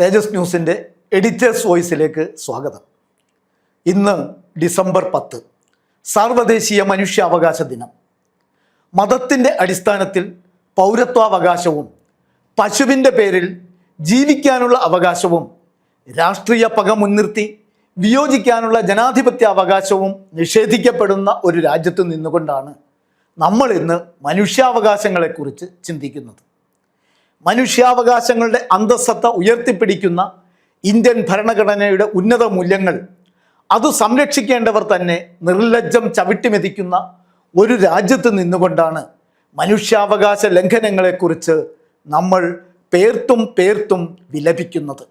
തേജസ് ന്യൂസിന്റെ എഡിറ്റേഴ്സ് വോയിസിലേക്ക് സ്വാഗതം. ഇന്ന് ഡിസംബർ പത്ത് സാർവദേശീയ മനുഷ്യാവകാശ ദിനം. മതത്തിന്റെ അടിസ്ഥാനത്തിൽ പൗരത്വാവകാശവും പശുവിന്റെ പേരിൽ ജീവിക്കാനുള്ള അവകാശവും രാഷ്ട്രീയ പക മുൻനിർത്തി വിയോജിക്കാനുള്ള ജനാധിപത്യ അവകാശവും നിഷേധിക്കപ്പെടുന്ന ഒരു രാജ്യത്ത് നിന്നുകൊണ്ടാണ് നമ്മൾ ഇന്ന് മനുഷ്യാവകാശങ്ങളെക്കുറിച്ച് ചിന്തിക്കുന്നത്. മനുഷ്യാവകാശങ്ങളുടെ അന്തസ്സത്ത ഉയർത്തിപ്പിടിക്കുന്ന ഇന്ത്യൻ ഭരണഘടനയുടെ ഉന്നത മൂല്യങ്ങൾ അത് സംരക്ഷിക്കേണ്ടവർ തന്നെ നിർലജ്ജം ചവിട്ടിമെതിക്കുന്ന ഒരു രാജ്യത്ത് നിന്നുകൊണ്ടാണ് മനുഷ്യാവകാശ ലംഘനങ്ങളെക്കുറിച്ച് നമ്മൾ പേർത്തും പേർത്തും വിലപിക്കുന്നത്.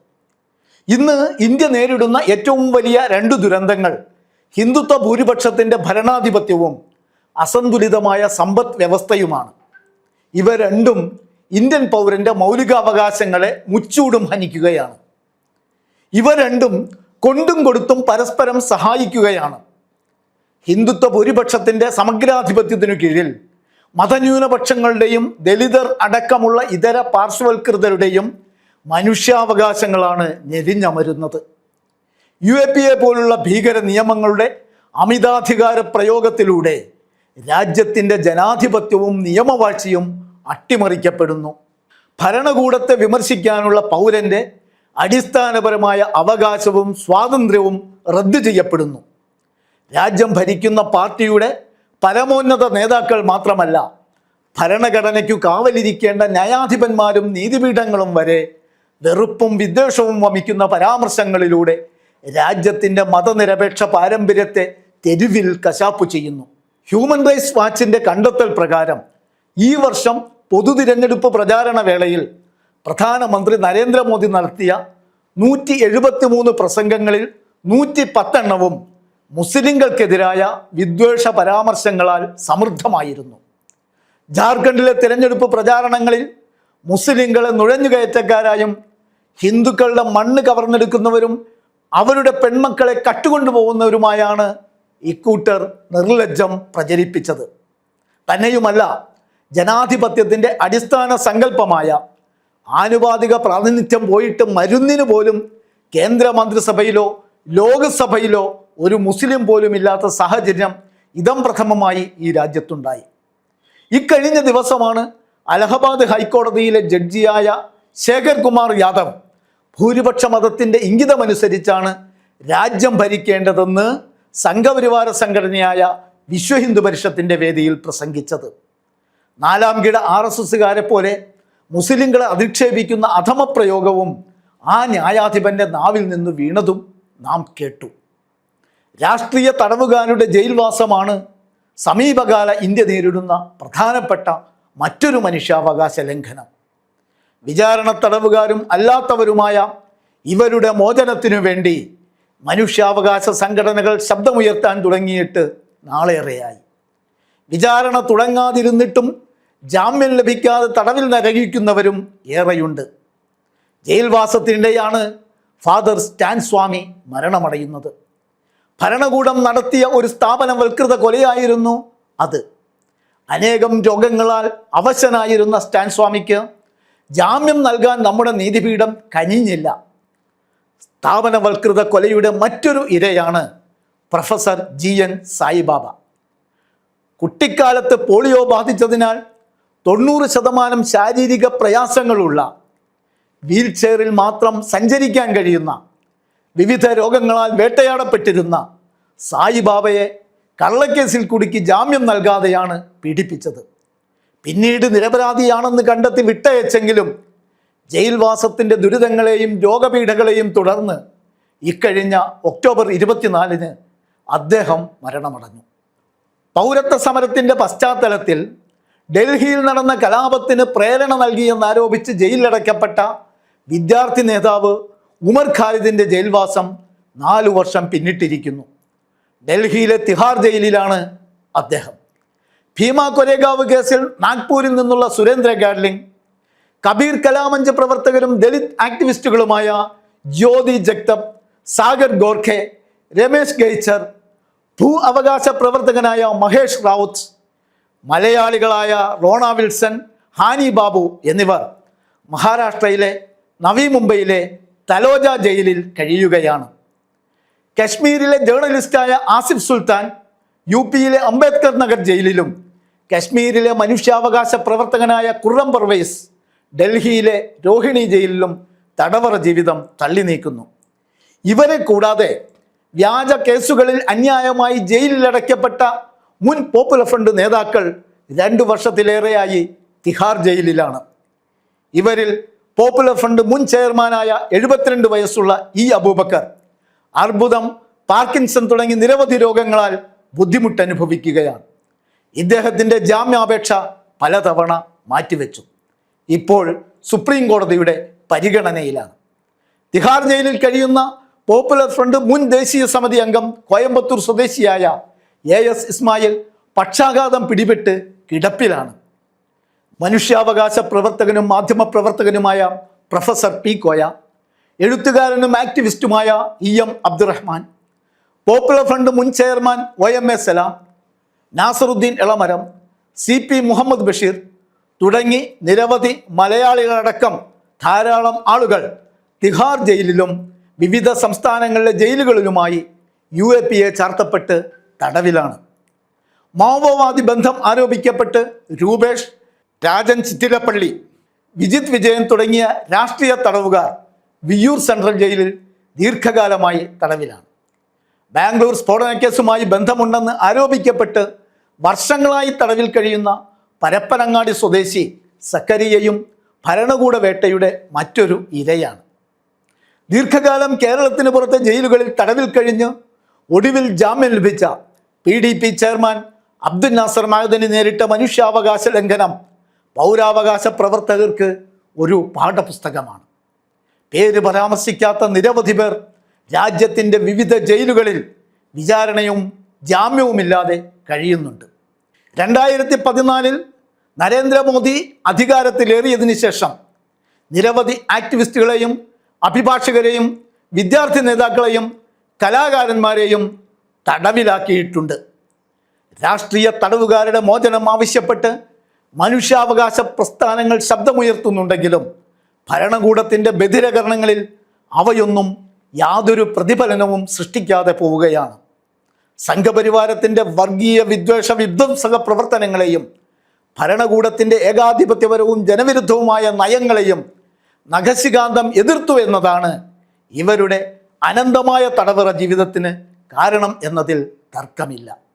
ഇന്ന് ഇന്ത്യ നേരിടുന്ന ഏറ്റവും വലിയ രണ്ട് ദുരന്തങ്ങൾ ഹിന്ദുത്വ ഭൂരിപക്ഷത്തിന്റെ ഭരണാധിപത്യവും അസന്തുലിതമായ സമ്പദ് വ്യവസ്ഥയുമാണ്. ഇവ രണ്ടും ഇന്ത്യൻ പൗരന്റെ മൗലികാവകാശങ്ങളെ മുച്ചൂടും ഹനിക്കുകയാണ്. ഇവ രണ്ടും കൊണ്ടും കൊടുത്തും പരസ്പരം സഹായിക്കുകയാണ്. ഹിന്ദുത്വ ഭൂരിപക്ഷത്തിന്റെ സമഗ്രാധിപത്യത്തിനു കീഴിൽ മതന്യൂനപക്ഷങ്ങളുടെയും ദലിതർ അടക്കമുള്ള ഇതര പാർശ്വവൽകൃതരുടെയും മനുഷ്യാവകാശങ്ങളാണ് ഞെരിഞ്ഞമരുന്നത്. യു എ പി എ പോലുള്ള ഭീകര നിയമങ്ങളുടെ അമിതാധികാര പ്രയോഗത്തിലൂടെ രാജ്യത്തിന്റെ ജനാധിപത്യവും നിയമവാഴ്ചയും അട്ടിമറിക്കപ്പെടുന്നു. ഭരണകൂടത്തെ വിമർശിക്കാനുള്ള പൗരന്റെ അടിസ്ഥാനപരമായ അവകാശവും സ്വാതന്ത്ര്യവും റദ്ദു ചെയ്യപ്പെടുന്നു. രാജ്യം ഭരിക്കുന്ന പാർട്ടിയുടെ പരമോന്നത നേതാക്കൾ മാത്രമല്ല ഭരണഘടനയ്ക്കു കാവലിരിക്കേണ്ട ന്യായാധിപന്മാരും നീതിപീഠങ്ങളും വരെ വെറുപ്പും വിദ്വേഷവും വമിക്കുന്ന പരാമർശങ്ങളിലൂടെ രാജ്യത്തിന്റെ മതനിരപേക്ഷ പാരമ്പര്യത്തെ തെരുവിൽ കശാപ്പു ചെയ്യുന്നു. ഹ്യൂമൻ റൈറ്റ്സ് വാച്ചിന്റെ കണ്ടെത്തൽ പ്രകാരം ഈ വർഷം പൊതു തിരഞ്ഞെടുപ്പ് പ്രചാരണ വേളയിൽ പ്രധാനമന്ത്രി നരേന്ദ്രമോദി നടത്തിയ നൂറ്റി എഴുപത്തി മൂന്ന് പ്രസംഗങ്ങളിൽ നൂറ്റി പത്തെണ്ണവും മുസ്ലിങ്ങൾക്കെതിരായ വിദ്വേഷ പരാമർശങ്ങളാൽ സമൃദ്ധമായിരുന്നു. ജാർഖണ്ഡിലെ തിരഞ്ഞെടുപ്പ് പ്രചാരണങ്ങളിൽ മുസ്ലിങ്ങളെ നുഴഞ്ഞുകയറ്റക്കാരായും ഹിന്ദുക്കളുടെ മണ്ണ് കവർന്നെടുക്കുന്നവരും അവരുടെ പെൺമക്കളെ കട്ടുകൊണ്ടുപോകുന്നവരുമായാണ് ഇക്കൂട്ടർ നിർലജ്ജം പ്രചരിപ്പിച്ചത്. തന്നെയുമല്ല ജനാധിപത്യത്തിന്റെ അടിസ്ഥാന സങ്കല്പമായ ആനുപാതിക പ്രാതിനിധ്യം പോയിട്ട് മരുന്നിന് പോലും കേന്ദ്ര മന്ത്രിസഭയിലോ ലോകസഭയിലോ ഒരു മുസ്ലിം പോലും ഇല്ലാത്ത സാഹചര്യം ഇതം പ്രഥമമായി ഈ രാജ്യത്തുണ്ടായി. ഇക്കഴിഞ്ഞ ദിവസമാണ് അലഹബാദ് ഹൈക്കോടതിയിലെ ജഡ്ജിയായ ശേഖർ കുമാർ യാദവ് ഭൂരിപക്ഷ മതത്തിന്റെ ഇംഗിതമനുസരിച്ചാണ് രാജ്യം ഭരിക്കേണ്ടതെന്ന് സംഘപരിവാര സംഘടനയായ വിശ്വഹിന്ദു പരിഷത്തിന്റെ വേദിയിൽ പ്രസംഗിച്ചത്. നാലാം കിട ആർ എസ് എസ്സുകാരെ പോലെ മുസ്ലിങ്ങളെ അധിക്ഷേപിക്കുന്ന അധമപ്രയോഗവും ആ ന്യായാധിപന്റെ നാവിൽ നിന്ന് വീണതും നാം കേട്ടു. രാഷ്ട്രീയ തടവുകാരുടെ ജയിൽവാസമാണ് സമീപകാല ഇന്ത്യ നേരിടുന്ന പ്രധാനപ്പെട്ട മറ്റൊരു മനുഷ്യാവകാശ ലംഘനം. വിചാരണ തടവുകാരും അല്ലാത്തവരുമായ ഇവരുടെ മോചനത്തിനു വേണ്ടി മനുഷ്യാവകാശ സംഘടനകൾ ശബ്ദമുയർത്താൻ തുടങ്ങിയിട്ട് നാളേറെയായി. വിചാരണ തുടങ്ങാതിരുന്നിട്ടും ജാമ്യം ലഭിക്കാതെ തടവിൽ നരകിക്കുന്നവരും ഏറെയുണ്ട്. ജയിൽവാസത്തിനിടെയാണ് ഫാദർ സ്റ്റാൻ സ്വാമി മരണമടയുന്നത്. ഭരണകൂടം നടത്തിയ ഒരു സ്ഥാപനവൽകൃത കൊലയായിരുന്നു അത്. അനേകം രോഗങ്ങളാൽ അവശനായിരുന്ന സ്റ്റാൻ സ്വാമിക്ക് ജാമ്യം നൽകാൻ നമ്മുടെ നീതിപീഠം കനിഞ്ഞില്ല. സ്ഥാപനവൽകൃത കൊലയുടെ മറ്റൊരു ഇരയാണ് പ്രൊഫസർ ജി എൻ സായിബാബ. കുട്ടിക്കാലത്ത് പോളിയോ ബാധിച്ചതിനാൽ തൊണ്ണൂറ് ശതമാനം ശാരീരിക പ്രയാസങ്ങളുള്ള വീൽ ചെയറിൽ മാത്രം സഞ്ചരിക്കാൻ കഴിയുന്ന വിവിധ രോഗങ്ങളാൽ വേട്ടയാടപ്പെട്ടിരുന്ന സായിബാബയെ കള്ളക്കേസിൽ കുടുക്കി ജാമ്യം നൽകാതെയാണ് പീഡിപ്പിച്ചത്. പിന്നീട് നിരപരാധിയാണെന്ന് കണ്ടെത്തി വിട്ടയച്ചെങ്കിലും ജയിൽവാസത്തിന്റെ ദുരിതങ്ങളെയും രോഗപീഠകളെയും തുടർന്ന് ഇക്കഴിഞ്ഞ ഒക്ടോബർ ഇരുപത്തിനാലിന് അദ്ദേഹം മരണമടഞ്ഞു. പൗരത്വ സമരത്തിന്റെ പശ്ചാത്തലത്തിൽ ഡൽഹിയിൽ നടന്ന കലാപത്തിന് പ്രേരണ നൽകിയെന്നാരോപിച്ച് ജയിലിലടയ്ക്കപ്പെട്ട വിദ്യാർത്ഥി നേതാവ് ഉമർ ഖാലിദിന്റെ ജയിൽവാസം നാലു വർഷം പിന്നിട്ടിരിക്കുന്നു. ഡൽഹിയിലെ തിഹാർ ജയിലിലാണ് അദ്ദേഹം. ഭീമ കൊരേഗാവ് കേസിൽ നാഗ്പൂരിൽ നിന്നുള്ള സുരേന്ദ്ര ഗാഡ്ലിംഗ് കബീർ കലാമഞ്ച് പ്രവർത്തകരും ദലിത് ആക്ടിവിസ്റ്റുകളുമായ ജ്യോതി ജഗ്തബ് സാഗർ ഗോർഖെ രമേശ് ഗൈച്ചർ ഭൂ അവകാശ പ്രവർത്തകനായ മഹേഷ് റാവുത്ത് മലയാളികളായ റോണ വിൽസൺ ഹാനി ബാബു എന്നിവർ മഹാരാഷ്ട്രയിലെ നവി മുംബൈയിലെ തലോജ ജയിലിൽ കഴിയുകയാണ്. കശ്മീരിലെ ജേർണലിസ്റ്റായ ആസിഫ് സുൽത്താൻ യു പിയിലെ അംബേദ്കർ നഗർ ജയിലിലും കശ്മീരിലെ മനുഷ്യാവകാശ പ്രവർത്തകനായ കുറം പർവേസ് ഡൽഹിയിലെ രോഹിണി ജയിലിലും തടവറ ജീവിതം തള്ളി നീക്കുന്നു. ഇവരെ കൂടാതെ വ്യാജ കേസുകളിൽ അന്യായമായി ജയിലിലടയ്ക്കപ്പെട്ട മുൻ പോപ്പുലർ ഫ്രണ്ട് നേതാക്കൾ രണ്ടു വർഷത്തിലേറെയായി തിഹാർ ജയിലിലാണ്. ഇവരിൽ പോപ്പുലർ ഫ്രണ്ട് മുൻ ചെയർമാനായ എഴുപത്തിരണ്ട് വയസ്സുള്ള ഇ അബൂബക്കർ അർബുദം പാർക്കിൻസൺ തുടങ്ങി നിരവധി രോഗങ്ങളാൽ ബുദ്ധിമുട്ട് അനുഭവിക്കുകയാണ് ഇദ്ദേഹത്തിന്റെ ജാമ്യാപേക്ഷ പലതവണ മാറ്റിവെച്ചു. ഇപ്പോൾ സുപ്രീം കോടതിയുടെ പരിഗണനയിലാണ്. തിഹാർ ജയിലിൽ കഴിയുന്ന പോപ്പുലർ ഫ്രണ്ട് മുൻ ദേശീയ സമിതി അംഗം കോയമ്പത്തൂർ സ്വദേശിയായ എ എസ് ഇസ്മായിൽ പക്ഷാഘാതം പിടിപെട്ട് കിടപ്പിലാണ്. മനുഷ്യാവകാശ പ്രവർത്തകനും മാധ്യമപ്രവർത്തകനുമായ പ്രൊഫസർ പി കോയ എഴുത്തുകാരനും ആക്ടിവിസ്റ്റുമായ E M Abdurahman popular front മുൻ chairman O M A Salam Nasaruddin Elamaram C P Muhammad Basheer തുടങ്ങി നിരവധി മലയാളികളടക്കം ധാരാളം ആളുകൾ തിഹാർ ജയിലിലും വിവിധ സംസ്ഥാനങ്ങളിലെ ജയിലുകളിലുമായി യു എ പി എ ചാർത്തപ്പെട്ട് തടവിലാണ്. മാവോവാദി ബന്ധം ആരോപിക്കപ്പെട്ട് രൂപേഷ് രാജൻ ചിറ്റിലപ്പള്ളി വിജിത് വിജയൻ തുടങ്ങിയ രാഷ്ട്രീയ തടവുകാർ വിയൂർ സെൻട്രൽ ജയിലിൽ ദീർഘകാലമായി തടവിലാണ്. ബാംഗ്ലൂർ സ്ഫോടന കേസുമായി ബന്ധമുണ്ടെന്ന് ആരോപിക്കപ്പെട്ട് വർഷങ്ങളായി തടവിൽ കഴിയുന്ന പരപ്പനങ്ങാടി സ്വദേശി സക്കരിയയും ഭരണകൂട വേട്ടയുടെ മറ്റൊരു ഇരയാണ്. ദീർഘകാലം കേരളത്തിന് പുറത്തെ ജയിലുകളിൽ തടവിൽ കഴിഞ്ഞ് ഒടുവിൽ ജാമ്യം ലഭിച്ച P D P chairman Abdul Nasar Madani നേരിട്ട മനുഷ്യാവകാശ ലംഘനം പൗരാവകാശ പ്രവർത്തകർക്ക് ഒരു പാഠപുസ്തകമാണ്. പേര് പരാമർശിക്കാത്ത നിരവധി പേർ രാജ്യത്തിന്റെ വിവിധ ജയിലുകളിൽ വിചാരണയും ജാമ്യവുമില്ലാതെ കഴിയുന്നുണ്ട്. രണ്ടായിരത്തി പതിനാലിൽ നരേന്ദ്രമോദി അധികാരത്തിലേറിയതിനു ശേഷം നിരവധി ആക്ടിവിസ്റ്റുകളെയും അഭിഭാഷകരെയും വിദ്യാർത്ഥി നേതാക്കളെയും കലാകാരന്മാരെയും തടവിലാക്കിയിട്ടുണ്ട്. രാഷ്ട്രീയ തടവുകാരുടെ മോചനം ആവശ്യപ്പെട്ട് മനുഷ്യാവകാശ പ്രസ്ഥാനങ്ങൾ ശബ്ദമുയർത്തുന്നുണ്ടെങ്കിലും ഭരണകൂടത്തിന്റെ ബധിരകരണങ്ങളിൽ അവയൊന്നും യാതൊരു പ്രതിഫലനവും സൃഷ്ടിക്കാതെ പോവുകയാണ്. സംഘപരിവാരത്തിന്റെ വർഗീയ വിദ്വേഷ വിധ്വംസക പ്രവർത്തനങ്ങളെയും ഭരണകൂടത്തിന്റെ ഏകാധിപത്യപരവും ജനവിരുദ്ധവുമായ നയങ്ങളെയും നഖശികാന്തം എതിർത്തു എന്നതാണ് ഇവരുടെ അനന്തമായ തടവറ ജീവിതത്തിന് കാരണം എന്നതിൽ തർക്കമില്ല.